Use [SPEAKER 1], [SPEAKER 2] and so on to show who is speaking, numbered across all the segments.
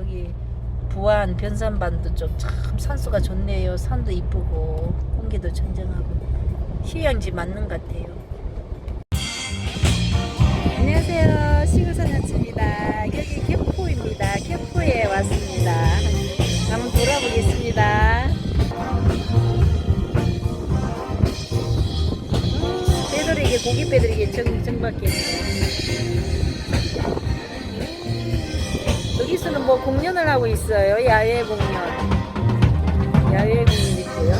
[SPEAKER 1] 여기 부안 변산반도 쪽참 산수가 좋네요. 산도 이쁘고 공기도 청정하고 휴양지 맞는 것 같아요. 안녕하세요. 시골소녀츠입니다. 여기 격포입니다. 격포에 왔습니다. 한번 돌아보겠습니다. 빼돌이게 고기 빼돌이게 정, 정박했네. 여 기서는 뭐 공연을 하고 있어요. 야외 공연. 야외 공연 있고요.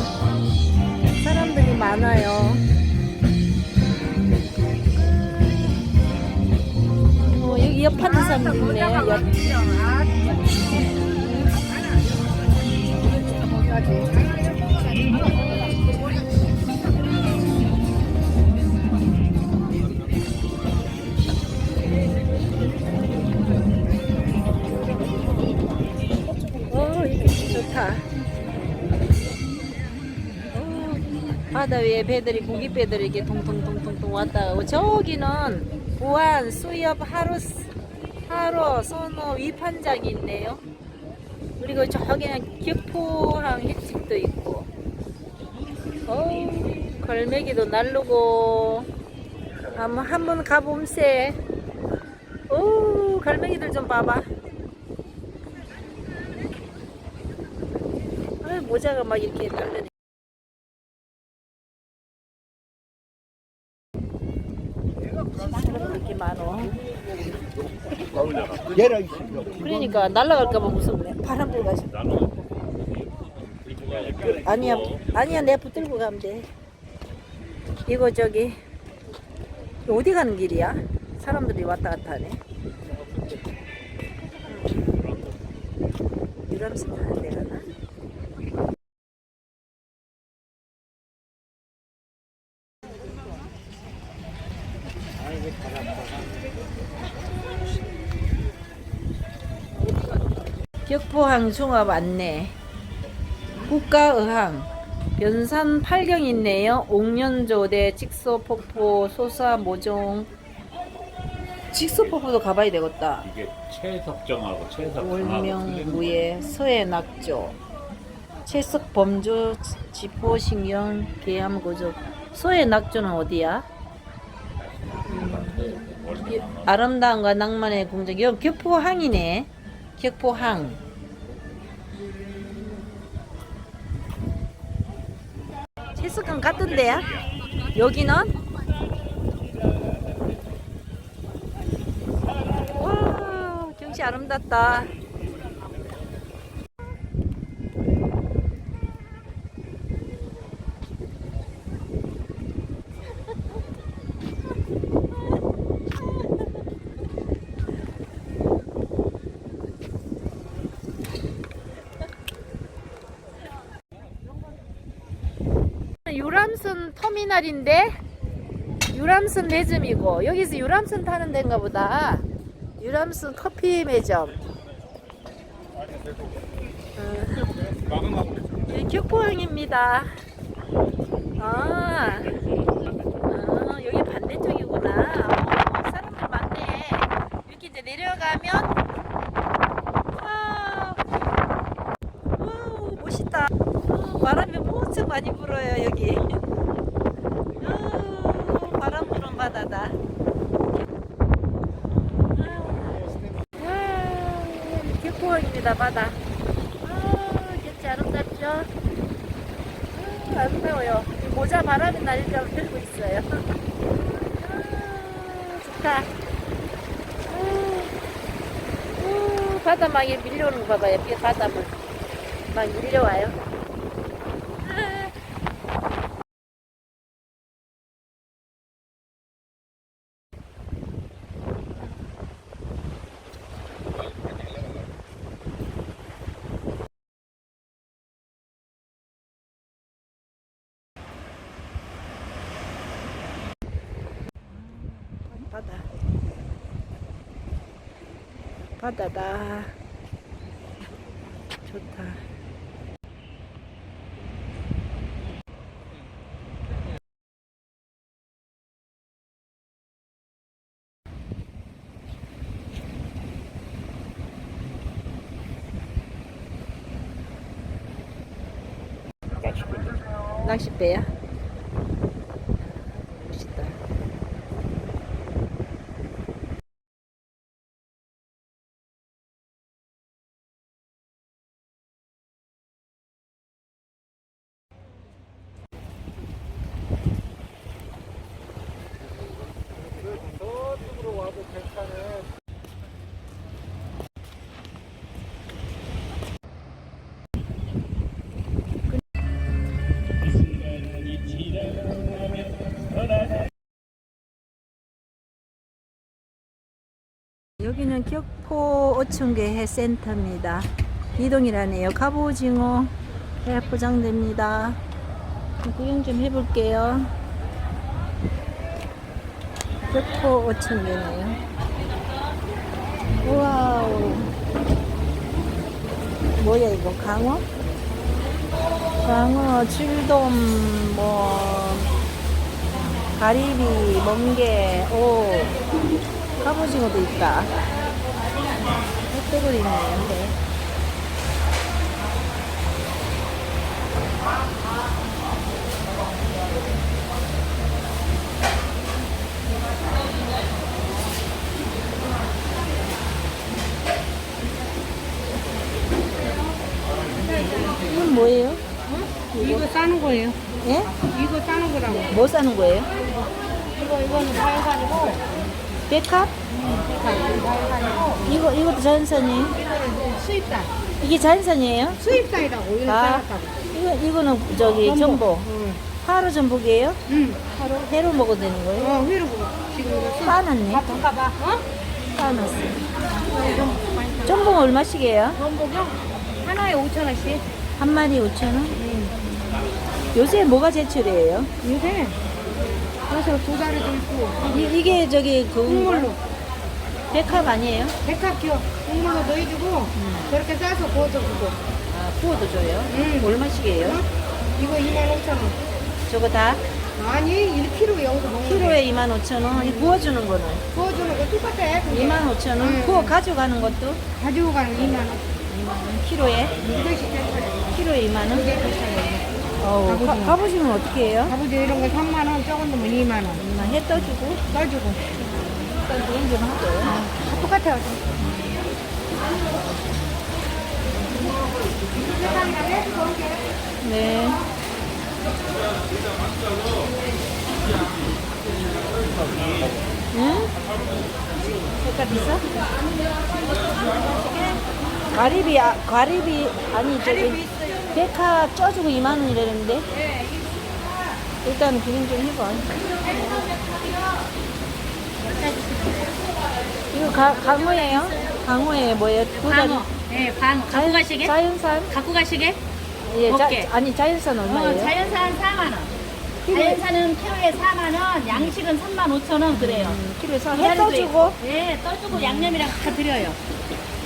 [SPEAKER 1] 사람들이 많아요. 어, 여기 옆 하는 사람도 있네요. 옆. 어, 좋다. 어, 바다 위에 배들이 고기 배들이 이렇게 통통통통통 왔다 가고 저기는 부안 수협 하루 하루 선호 위판장이 있네요. 그리고 저기는 격포항 횟집도 있고. 어, 걸메기도 날르고 한번 가봄세. 오, 걸메기들 좀 봐봐. 아, 모자가 막 이렇게
[SPEAKER 2] 있어.
[SPEAKER 1] 그러니까 날아갈까봐 무섭네. 바람 불가지고. 아니야, 아니야, 내가 붙들고 가면 돼. 이거 저기 어디 가는 길이야? 사람들이 왔다 갔다 하네. 유람선 타는 데 가나? 격포항 종합 안내. 국가의항. 변산 8경 있네요. 옥년조대 직소폭포 소사 모종. 직소폭포도 가봐야 되겠다.
[SPEAKER 3] 이게 최석정하고 최석정하고
[SPEAKER 1] 월명 무예 서해 낙조. 채석범주 지포신경 계암고조. 서해 낙조는 어디야? 이- 아름다움과 낭만의 궁전 여 격포항이네 격포항 채석강 같은데야? 여기는? 와 경치 아름답다 유람선 터미널인데 유람선 매점이고 여기서 유람선 타는 데인가 보다. 유람선 커피 매점. 어, 여기 격포항입니다. 아, 아, 여기 반대쪽이구나. 어, 사람들 많네. 이렇게 이제 내려가면 와, 와 멋있다. 어, 바람이 무척 많이 불어요 여기 어, 바람 부는 바다다 와 격포항입니다 바다. 아, 경치 아름답죠? 아, 아름다워요. 이 모자 바람이 날리려고 들고 있어요. 아, 좋다. 아, 아, 바다 막 이렇게 밀려오는 거 봐봐요. 비 바다 막, 막 밀려와요 바다다. 좋다. 낚싯배야? 여기는 격포 오천개 해센터입니다. 이동이라네요. 갑오징어 회 포장됩니다. 구경 좀 해볼게요. 격포 오천개네요. 와우. 뭐야 이거 강어? 강어, 출돔, 뭐 가리비, 멍게, 오. 갑오징어도 있다. 햇볕을 있네요. 네. 이건 뭐예요?
[SPEAKER 4] 이거 싸는 거예요.
[SPEAKER 1] 예?
[SPEAKER 4] 이거 싸는 거라고.
[SPEAKER 1] 뭐 사는 거예요?
[SPEAKER 4] 이거 이거는 자연산이고
[SPEAKER 1] 백합? 이거 이것도 자연산이에요?
[SPEAKER 4] 수입산.
[SPEAKER 1] 이게 자연산이에요?
[SPEAKER 4] 수입산이라고 이거
[SPEAKER 1] 아,
[SPEAKER 4] 싸놨다고.
[SPEAKER 1] 이거 이거는 저기 전복.
[SPEAKER 4] 응.
[SPEAKER 1] 하루 전복이에요?
[SPEAKER 4] 응.
[SPEAKER 1] 하루 회로 먹어도 되는 거예요?
[SPEAKER 4] 어 회로 먹어. 지금 이거 수.
[SPEAKER 1] 싸놨네.
[SPEAKER 4] 아 잠깐봐. 어?
[SPEAKER 1] 싸놨어. 전복 얼마씩이에요?
[SPEAKER 4] 전복요? 하나에 5천 원씩.
[SPEAKER 1] 한 마리 5천 원? 요새 뭐가 제철이에요?
[SPEAKER 4] 요새 그래서 두 다리도 있고
[SPEAKER 1] 이, 이게 저기 그
[SPEAKER 4] 국물로
[SPEAKER 1] 백합 아니에요?
[SPEAKER 4] 백합기요. 국물로 넣어주고 그렇게 싸서 구워서 주고.
[SPEAKER 1] 아, 구워도 줘요?
[SPEAKER 4] 응.
[SPEAKER 1] 얼마씩이에요?
[SPEAKER 4] 어? 이거 2만 5천 원.
[SPEAKER 1] 저거 다?
[SPEAKER 4] 아니 1kg 여기서 먹는 거.
[SPEAKER 1] 키로에 2만 5천 원. 이 구워주는 거는?
[SPEAKER 4] 구워주는 거 똑같아. 그게.
[SPEAKER 1] 2만 5천 원.
[SPEAKER 4] 응.
[SPEAKER 1] 구워 가져가는 것도
[SPEAKER 4] 가지고 가는 2만 원.
[SPEAKER 1] 2만 원. 키로에?
[SPEAKER 4] 이것이 괜찮아요.
[SPEAKER 1] 키로에 2만 원?
[SPEAKER 4] 이게 괜찮아요.
[SPEAKER 1] 어우, 가,
[SPEAKER 4] 갑오징어.
[SPEAKER 1] 갑오징어는 어떻게 해요?
[SPEAKER 4] 가보죠 이런 거 3만 원, 적은 놈은 2만 원.
[SPEAKER 1] 2만 해 떠주고
[SPEAKER 4] 떠주고.
[SPEAKER 1] 일단 구경 좀 하고요.
[SPEAKER 4] 다 똑같아요.
[SPEAKER 1] 네. 응? 색깔 비싸? 가리비, 아, 가리비, 아니, 저기, 백화 쪄주고 2만원이라는데? 일단 구경 좀 해봐. 이거 가, 강호예요? 강호에 뭐예요? 두 다리.
[SPEAKER 5] 방어. 네, 방 갖고 가시게?
[SPEAKER 1] 자연산?
[SPEAKER 5] 갖고 가시게?
[SPEAKER 1] 예, 자,
[SPEAKER 5] 어깨.
[SPEAKER 1] 아니, 자연산 얼마예요?
[SPEAKER 5] 어, 자연산 4만 원.
[SPEAKER 1] 키로에-
[SPEAKER 5] 자연산은 키로에 4만 원, 양식은 3만 5천 원 그래요.
[SPEAKER 1] 음, 키로에서 해
[SPEAKER 5] 도다리도
[SPEAKER 1] 떠주고
[SPEAKER 5] 있고. 네, 떠주고 양념이랑 다 드려요.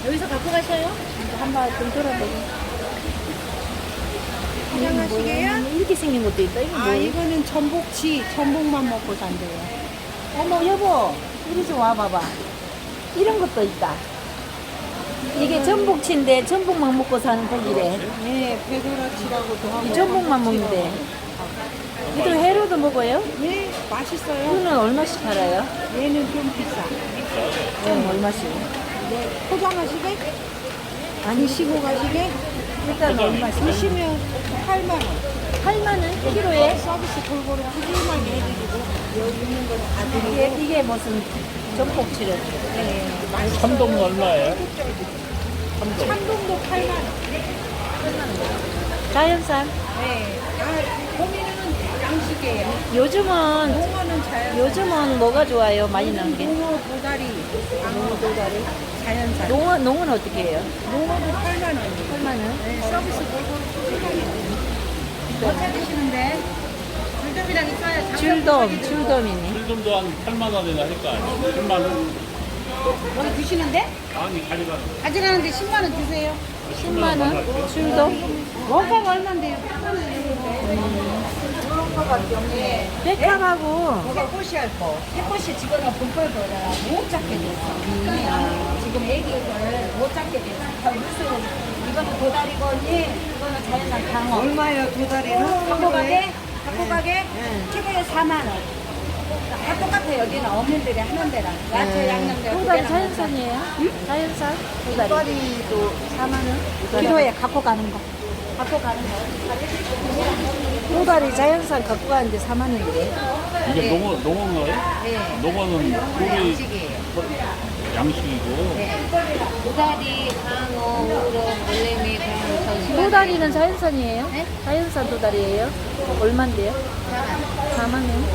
[SPEAKER 5] 여기서 갖고 가셔요?
[SPEAKER 1] 한번 좀 돌아보고.
[SPEAKER 4] 안녕하시게요?
[SPEAKER 1] 이렇게 생긴 것도 있다. 이거
[SPEAKER 4] 아,
[SPEAKER 1] 뭐예요?
[SPEAKER 4] 이거는 전복치, 전복만 먹고 산대요.
[SPEAKER 1] 어머 여보, 이리 좀 와봐봐. 이런 것도 있다. 이게 전복치인데 전복만 먹고 사는 고기래.
[SPEAKER 4] 네, 배도라치라고도 하고.
[SPEAKER 1] 이 전복만 먹는데. 이도 회로도 먹어요?
[SPEAKER 4] 네, 맛있어요.
[SPEAKER 1] 이거는 얼마씩 팔아요?
[SPEAKER 4] 얘는 좀 비싸.
[SPEAKER 1] 음, 얼마씩?
[SPEAKER 4] 네, 포장하시게?
[SPEAKER 1] 아니,
[SPEAKER 4] 드시고 가시게?
[SPEAKER 1] 일단 얼마씩?
[SPEAKER 4] 드시면 8만 원.
[SPEAKER 1] 8만 원 키로에?
[SPEAKER 4] 서비스 골고루 푸짐하게 해드리고 여기 있는 다 드리고
[SPEAKER 1] 이게, 이게 무슨 전복치래?
[SPEAKER 4] 네,
[SPEAKER 3] 참돔은 얼마예요?
[SPEAKER 4] 참돔도 8만 원.
[SPEAKER 1] 자연산.
[SPEAKER 4] 네. 아, 고기는 양식이에요.
[SPEAKER 1] 요즘은. 요즘은 뭐가 좋아요? 많이 나는 게?
[SPEAKER 4] 농어 도다리, 방어 도다리, 자연산.
[SPEAKER 1] 농어, 농어는 어떻게 해요?
[SPEAKER 4] 농어도 8만 원이에요.
[SPEAKER 1] 8만 원?
[SPEAKER 4] 네, 서비스 푸짐하게. 뭐 찾으시는데? 불돔이랑 있어요.
[SPEAKER 1] 줄돔, 줄돔이니.
[SPEAKER 3] 필름도 한 8만 원이나 할거 아니에요? 10만 원?
[SPEAKER 4] 여기 드시는데?
[SPEAKER 3] 아니 가져가는
[SPEAKER 4] 가져가는데 10만 원 주세요.
[SPEAKER 1] 10만 원? 줄돔?
[SPEAKER 4] 원가가 얼마인데요?
[SPEAKER 1] 백합하고
[SPEAKER 4] 이게 꽃이 할 거. 새꽃이 지금은 분포도라 못 잡게 됐어. 지금 애기를 못 잡게 됐어. 물속으로
[SPEAKER 5] 이거는 도다리고 언니, 이거는 자연산 강어.
[SPEAKER 4] 얼마예요 두 다리는?
[SPEAKER 5] 갖고 가게? 갖고 가게?
[SPEAKER 4] 네.
[SPEAKER 5] 키로에 4만 원. 다 똑같아 여기는 어머니들이 하는 데랑 야채
[SPEAKER 4] 네.
[SPEAKER 5] 양념들
[SPEAKER 1] 도다리 자연산이에요? 자연산? 도다리.
[SPEAKER 4] 다리도 4만 원?
[SPEAKER 5] 키로에 갖고 가는 거. 갖고 가는 거.
[SPEAKER 1] 도다리 자연산 갖고 가는데 4만 원이래.
[SPEAKER 3] 이게 농어, 농어인가요?
[SPEAKER 5] 네.
[SPEAKER 3] 농어는 우리
[SPEAKER 5] 양식이에요.
[SPEAKER 3] 양식이고
[SPEAKER 5] 네. 도다리, 강어, 우럭, 물레미, 그런
[SPEAKER 1] 도다리는 자연산이에요?
[SPEAKER 5] 네?
[SPEAKER 1] 자연산 도다리예요? 얼만데요? 4만 원.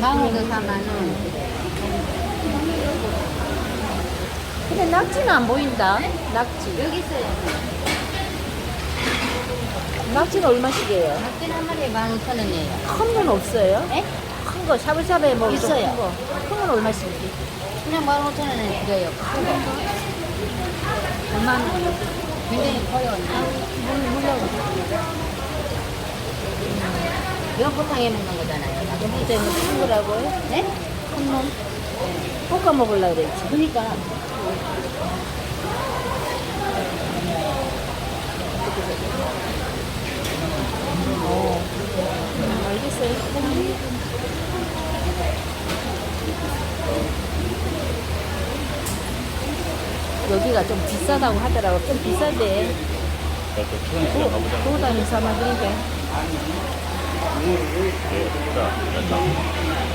[SPEAKER 5] 강어도 4만 원.
[SPEAKER 1] 근데 낙지는 안 보인다. 낙지.
[SPEAKER 5] 여기 있어요.
[SPEAKER 1] 낙지는 얼마씩이에요?
[SPEAKER 5] 낙지는 한 마리에 15,000원이에요.
[SPEAKER 1] 큰 건 없어요?
[SPEAKER 5] 네?
[SPEAKER 1] 큰거 샤브샤브에 먹을
[SPEAKER 5] 있어요.
[SPEAKER 1] 큰 거. 큰건 얼마씩?
[SPEAKER 5] 그냥 15,000원에 드려요. 큰 거.
[SPEAKER 1] 얼마나?
[SPEAKER 5] 굉장히 커요. 언니. 연포탕 해 먹는 거잖아요.
[SPEAKER 1] 이제 큰 거라고요?
[SPEAKER 5] 네?
[SPEAKER 1] 큰 놈? 볶아 먹으려고 그랬지.
[SPEAKER 5] 그러니까
[SPEAKER 1] 알겠어요. 여기가 좀 비싸다고 하더라고. 좀
[SPEAKER 3] 초장시장 가보자.
[SPEAKER 1] 도다니 사마들인데.
[SPEAKER 3] 예, 자.